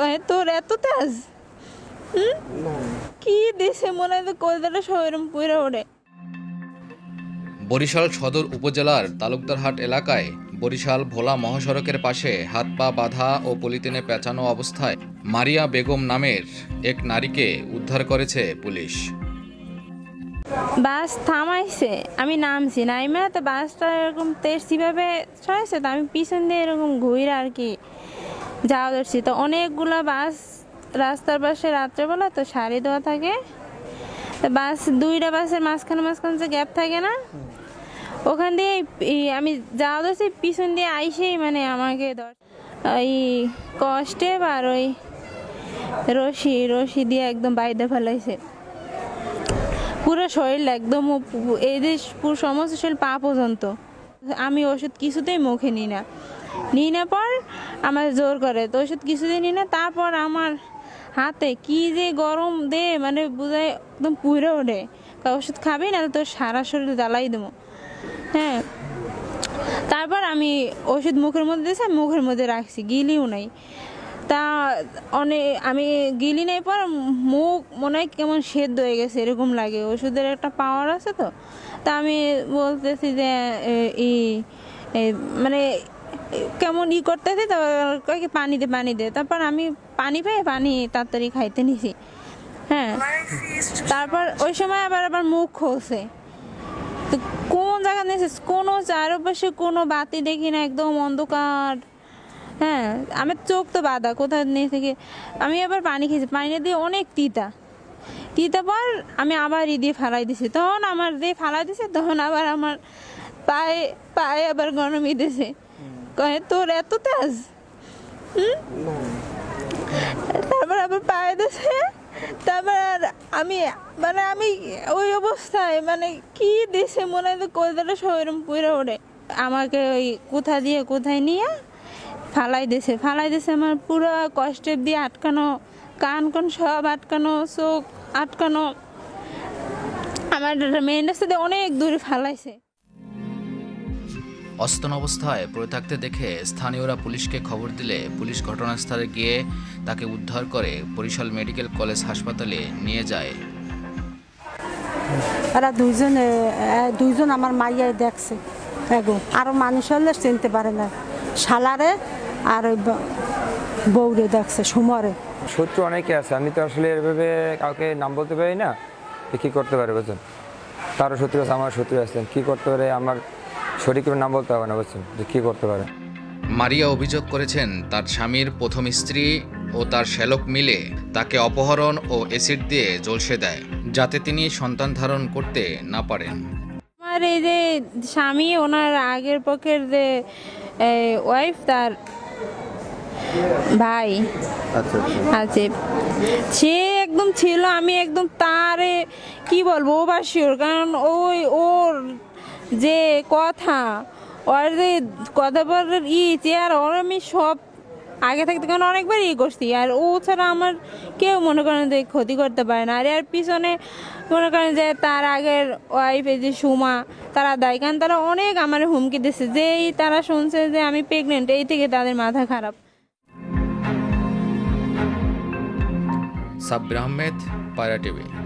কয়ে তোর এত তেজ? কি দেশে মনে হয় তো কলকাতা শহরম পুরো ওড়ে। বরিশাল সদর উপজেলার তালুকদারহাট এলাকায় বরিশাল ভোলা মহাসড়কের পাশে হাত পা বাঁধা ও পলিথিনে পেঁচানো অবস্থায় মারিয়া বেগম নামের এক নারীকে উদ্ধার করেছে পুলিশ। বাস থামাইছে আমি নামছি। নাইমা তো বাসটা এরকম তেজ তেরছিভাবে ছড়াইছে তো আমি পিছন দিয়ে এরকম ঘুরে আর কি যাওয়া ধরছি। তো অনেকগুলো বাস রাস্তার পাশে রাত্রেবেলা, তো সারি দেওয়া থাকে। বাস, দুইটা বাসের মাঝখানে মাঝখানে যে গ্যাপ থাকে না, ওখান দিয়ে আমি যাওয়া ধরছি, পিছন দিয়ে আইসেই মানে আমাকে ওই কষ্টে আর ওই রশি রশি দিয়ে একদম বাইরে ফেলাইছে। পুরো শরীর একদম এই পুরো সমস্ত শরীর পা পর্যন্ত। আমি ওষুধ কিছুতেই মুখে নিই না। নিই না পর আমার জোর করে। তো ওষুধ কিছুদিন নিই না তারপর আমার হাতে কি যে গরম দে মানে বোঝায় একদম পুরো ওঠে। ওষুধ খাবি না তোর সারা শরীর জ্বালাই দেবো। হ্যাঁ। তারপর আমি ওষুধ মুখের মধ্যে দিয়েছি, আমি মুখের মধ্যে রাখছি, গিলিও নাই। তা অনেক আমি গিলি নাই পর মুখ মনে হয় কেমন সেদ্ধ হয়ে গেছে, এরকম লাগে। ওষুধের একটা পাওয়ার আছে তো। তা আমি বলতেছি যে ই মানে কেমন ই করতেছি তো কয় কি পানি দে পানি দে। তারপর আমি পানি পেয়ে পানি তাড়াতাড়ি খাইতে নিছি। হ্যাঁ। তারপর ওই সময় আবার আবার মুখ খুলছে। তো কোন জায়গা নিয়েছে? কোনো চারপাশে কোনো বাতি দেখি না, একদম অন্ধকার। হ্যাঁ আমার চোখ তো বাঁধা কোথাও নিয়ে থেকে আমি আবার পানি খেয়েছি, পানি দিয়ে অনেক তিতা। তিতা পর আমি আবার ই দিয়ে ফালাই দিছি। তখন আমার দিয়ে ফালাই দিছে, তখন আবার আমার পায়ে পায়ে আবার গরম দিছে। কয়ে তোর এত তেজ? তারপর আবার পায়ে দিছে তারপর আর আমি মানে আমি ওই অবস্থায় মানে কি দেশে মনে হয় তো কলকাতা শহরম পুরো ওড়ে আমাকে ওই কোথা দিয়ে কোথায় নিয়ে ফালাই দিছে। ফালাই দিছে আমার পুরো কষ্টের দিয়ে আটকানো কান কান সব আটকানো চোখ আটকানো। আমার রাস্তা দিয়ে অনেক দূরে ফালাইছে। অস্তন অবস্থায় পড়ে থাকতে দেখে স্থানীয়রা পুলিশকে খবর দিলে পুলিশ ঘটনাস্থলে গিয়ে তাকে উদ্ধার করে বরিশাল মেডিকেল কলেজ হাসপাতালে নিয়ে যায়। এরা দুইজনে দুইজন আমার মাইয়ায় দেখছে। এগো আরও মানুষ হলে চিনতে পারে না। শালারে আর ওই দেখছে সুমরে। শত্রু অনেকে আছে আমি তো আসলে এভাবে কাউকে নাম বলতে পারি না যে কী করতে পারে বুঝছেন? তারও শত্রু আছে আমার শত্রু আছেন কী করতে পারে আমার শরীরকে নাম বলতে হবে না বুঝছেন? যে কী করতে পারে। মারিয়া অভিযোগ করেছেন তার স্বামীর প্রথম স্ত্রী ও তার শ্যালক মিলে তাকে অপহরণ ও অ্যাসিড দিয়ে জলসে দেয় যাতে তিনি সন্তান ধারণ করতে না পারেন। আমার এই যে স্বামী ওনার আগের পক্ষের যে ওয়াইফ তার ভাই আছে সে একদম ছিল আমি একদম তারে কি বলব ওভারশিওর কারণ ওই ওর যে কথা, ওর যে কথা বলার ই চেয়ার ওর আমি সব আগে থাকতে কারণ অনেকবার ই করছি। আর ও ছাড়া আমার কেউ মনে করেন যে ক্ষতি করতে পারে না। আর এর পিছনে মনে করেন যে তার আগের ওয়াইফ এই যে সুমা, তারা দায়। কারণ তারা অনেক আমার হুমকি দিচ্ছে যেই তারা শুনছে যে আমি প্রেগনেন্ট এই থেকে তাদের মাথা খারাপ। সাব্বির আহমেদ, পায়রা টিভি।